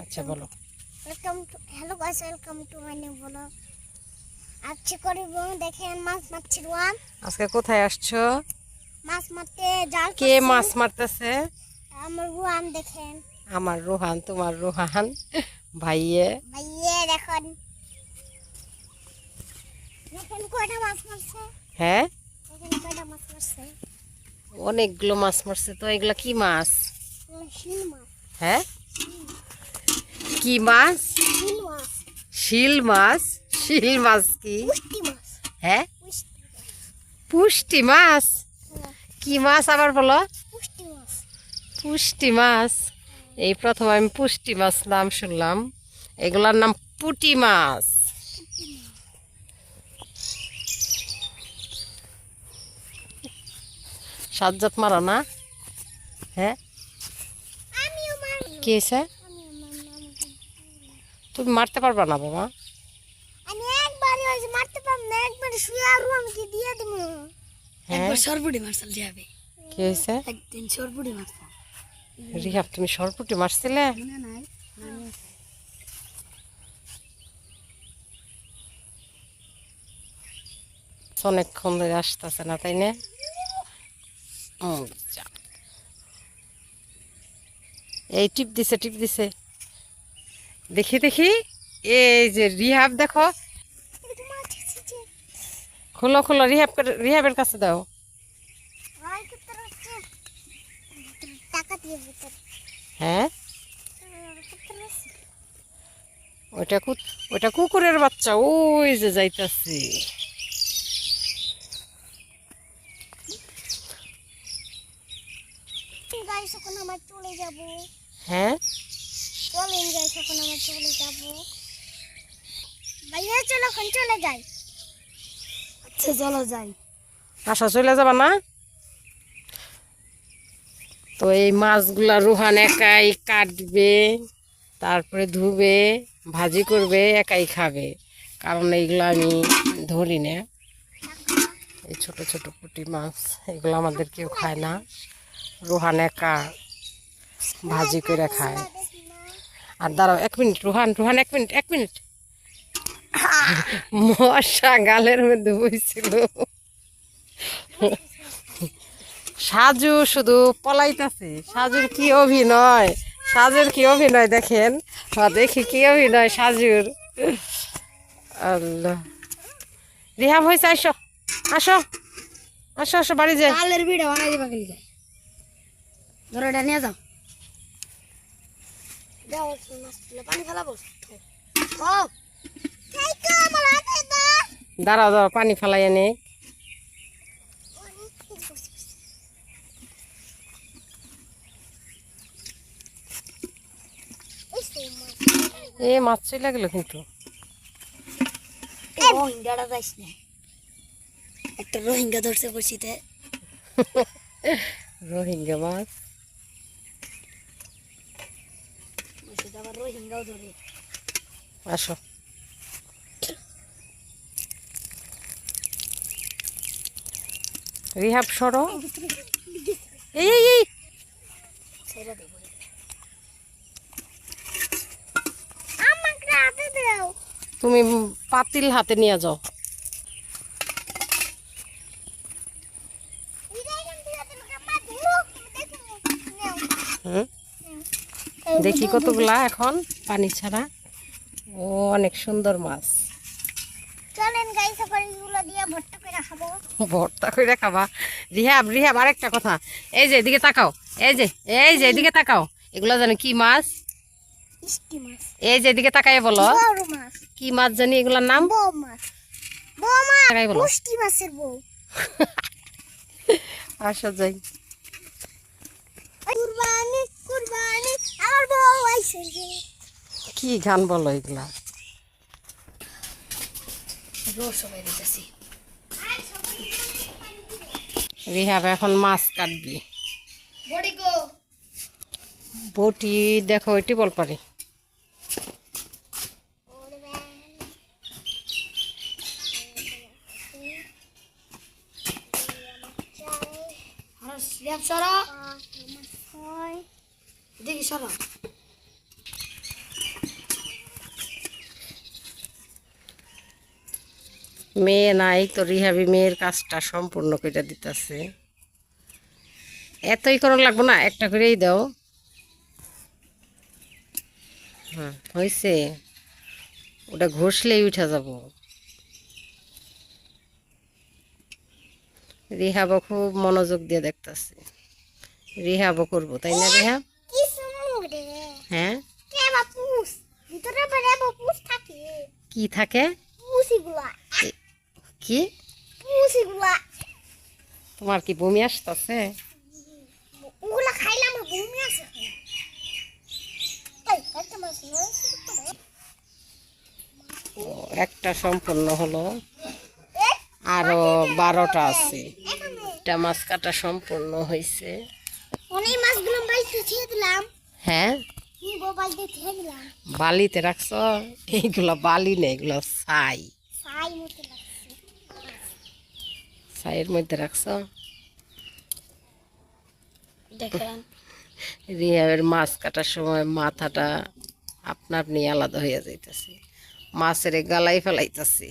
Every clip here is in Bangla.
আচ্ছা বলো। Welcome to hello guys welcome to my new blog আজকে করিব দেখেন মাছ মারছি আজকে কোথায় আসছো? মাছ মারতে জাল কে মাছ মারতেছে? আমার ওয়ান দেখেন। আমার রোহান তোমার রোহান। ভাইয়ে। ভাইয়ে দেখেন। দেখেন কয়টা মাছ মারছে। হ্যাঁ? দেখেন কয়টা মাছ মারছে। অনেকগুলো মাছ মারছে তো এগুলা কি মাছ। হ্যাঁ? কি মাছ? শিল মাছ। শিল মাছ? কি? হ্যাঁ? পুষ্টি মাছ? কি মাছ আবার বলো? পুষ্টি মাছ। এই প্রথম আমি পুষ্টি মাছ নাম শুনলাম। এগুলার নাম পুটি মাছ। সাজ্জাত মারা না? হ্যাঁ? কি হয়েছে? তুমি মারতে পারবা না বাবা। আমি একবারই হয়েছে মারতে পারব না একবারে শুয়ে আর আমাকে দিয়ে দেবো। হ্যাঁ। একবার সরপুটি মারসাল যাবে কি হয়েছে? একদিন সরপুটি মারসাল রিহাব তুমি সরপুটি মারছিলে? মনে নাই অনেকক্ষণ ধরে আসতেছে না তাই না? ও, যা। এই টিপ দিছে টিপ দিছে। দেখি দেখি। এই যে রিহাব, দেখো। খোলো খোলো, রিহাব রিহাবের কাছে দাও। হ্যাঁ? কু, ওইটা কুকুরের বাচ্চা, ওই যে যাইতাছে। চলে যাব। হ্যাঁ? চলেন আমার চলে যাব। ভাইয়া চলো এখন চলে যাই। আচ্ছা চলো যাই। আশা চলে যাবা না? তো এই মাছগুলা রুহান একাই কাটবে তারপরে ধুবে ভাজি করবে একাই খাবে। কারণ এইগুলো আমি ধরি না। এই ছোট ছোট পুঁটি মাছ এগুলো আমাদের কেউ খায় না। রুহান একা ভাজি করে খায়। আর দাঁড়াও, এক মিনিট, রুহান রুহান, এক মিনিট এক মিনিট। মশা গালের মধ্যে বইছিল। সাজু শুধু পলাইতাছে। সাজুর কি অভিনয়? সাজুর কি অভিনয় দেখেন? দেখি কি অভিনয় সাজুর? আল্লাহ। রিহাব হয়েছে আসো। আসো। আসো আসো, বাড়ি যাই। ধরো নিয়ে যাও। মাছ তুলে পানি ফেলাবো? হাতে দাও দাঁড়াও দাঁড়াও পানি ফেলাই এনে এ মাছ চলে গেল কিন্তু। রোহিঙ্গাটা যাইস না। একটা রোহিঙ্গা ধরছে বসিতে রোহিঙ্গা মাছ। ধরে আসো। রিহাব সরো। এই এই ছেড়ে দেবো তুমি পাতিল হাতে নিয়ে যাও হুম দেখি কতগুলা এখন পানি ছাড়া। ও অনেক সুন্দর মাছ। ভর্তা করে খাব। রিহাব রিহাব আরেকটা কথা। এই যে এদিকে তাকাও। এই যে এই যে এদিকে তাকাও। এগুলো জানো কি মাছ? এই যে এদিকে তাকাই বলো। কি মাছ জানি এগুলোর নাম? তাকাই বলো। আসা যাই। কুরবানি কুরবানি। কি গান বলো এগুলা? রিহাব এখন মাছ কাটবি। বটি দেখো এটি বল পারি। আর Digi, shut up. মেয়ে নাই তো রিহাবি মেয়ের কাজটা সম্পূর্ণ করে দিতেছে। এতই করা লাগবো না একটা করেই দাও। হুম হয়েছে ওটা ঘষলেই উঠা যাব। রিহাবও খুব মনোযোগ দিয়ে দেখতেছে। রিহাবও করব তাই না রিহাব? হ্যাঁ? কে ভিতরে থাকে। কি থাকে? কি? তোমার কি বমি আসতেছে? ওগুলা খাইলে আমার বমি আসে একটা একটা সম্পূর্ণ হলো। আরও বারোটা আছে। এটা মাছ কাটা সম্পূর্ণ হয়েছে অনেক মাছগুলো বাড়িতে ছেড়ে দিলাম। হ্যাঁ? বালিতে রাখছ? এইগুলো বালি নেই এগুলো ছাই। ছাইয়ের মধ্যে রাখছ। রিহাবের মাছ কাটার সময় মাথাটা আপনা আপনি আলাদা হয়ে যাইতেছে। মাছের গালাই ফেলাইতেছে।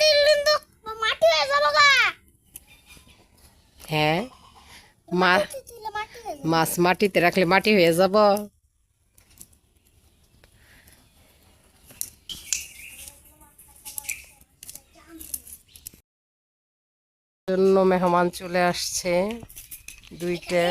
দিলেন তো মাটি হয়ে যাব গা হ্যাঁ? মাছ মাটিতে রাখলে মাটি হয়ে যাব। জন্য মেহমান চলে আসছে দুইটা।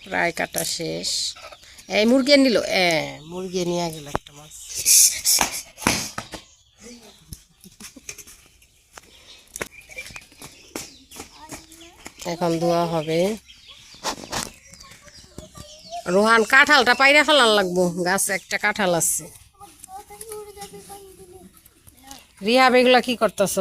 প্রায় কাটা শেষ। এই মুরগি নিল মুরগি নিয়ে গেল একটা মাছ। এখন ধোয়া হবে। রোহান, কাঁঠালটা পাইরা ফেলার লাগবো। গাছে একটা কাঁঠাল আছে। রিহাব, এগুলা কি করতেছ?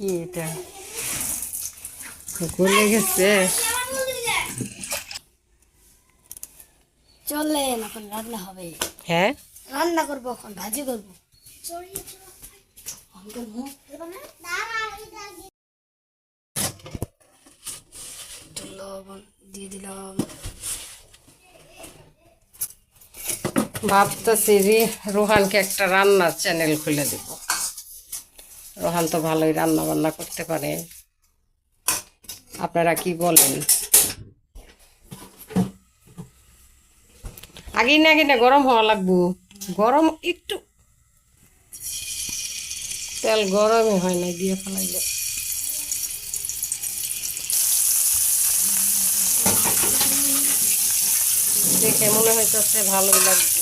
কি এটা? গলে গেছে চলেন এখন রান্না হবে। হ্যাঁ? রান্না করব এখন ভাজি করব। দিয়ে দিলাম। ভাবতেছি রোহানকে একটা রান্নার চ্যানেল খুলে দেব। রোহান তো ভালোই রান্না বান্না করতে পারে। আপনারা কি বলেন? আগে না আগে না, গরম হওয়া লাগবো। গরম একটু। তেল গরমই হয় না দিয়ে ফেলাইলে। দেখে মনে হইতেছে ভালোই লাগবে।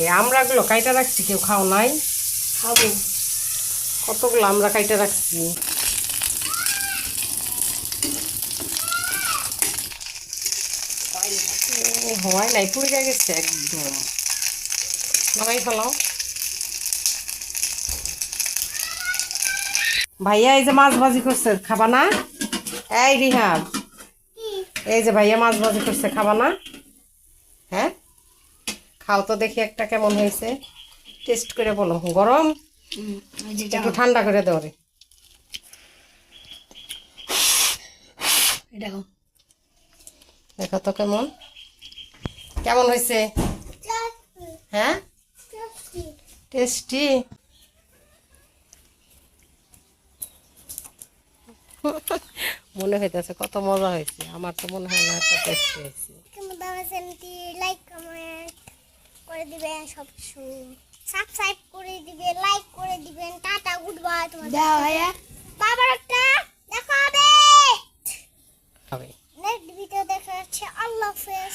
এই আমরাগুলো কাইটা রাখছি, কেউ খাও নাই। খাব। কতগুলো আমরা কাইটা রাখছি। হয় নাই, পুড়ে গেছে একদম। লাগাই ফেলাও। ভাইয়া, এই যে মাছ ভাজি করছে, খাবা না? এই রিহাব এই যে ভাইয়া মাছ ভাজি করছে, খাবা না? হ্যাঁ? খাও তো দেখি একটা কেমন হয়েছে। টেস্ট করে বলো গরম? একটু ঠান্ডা করে দেওয়া রে। দেখো। তো কেমন? কেমন হয়েছে? হ্যাঁ? টেস্টি? মনে হইতেছে কত মজা হয়েছে। আমার তো মনে হয় না এত টেস্টি হয়েছে। লাইক কমেন্ট করে দিবেন সব কিছু সাবস্ক্রাইব করে দিবেন লাইক করে দিবেন টাটা গুড বাই তোমাদের দাও ভাইয়া বাবার একটা দেখা হবে। নেক্সট ভিডিও দেখা হচ্ছে আল্লাহ হাফেজ।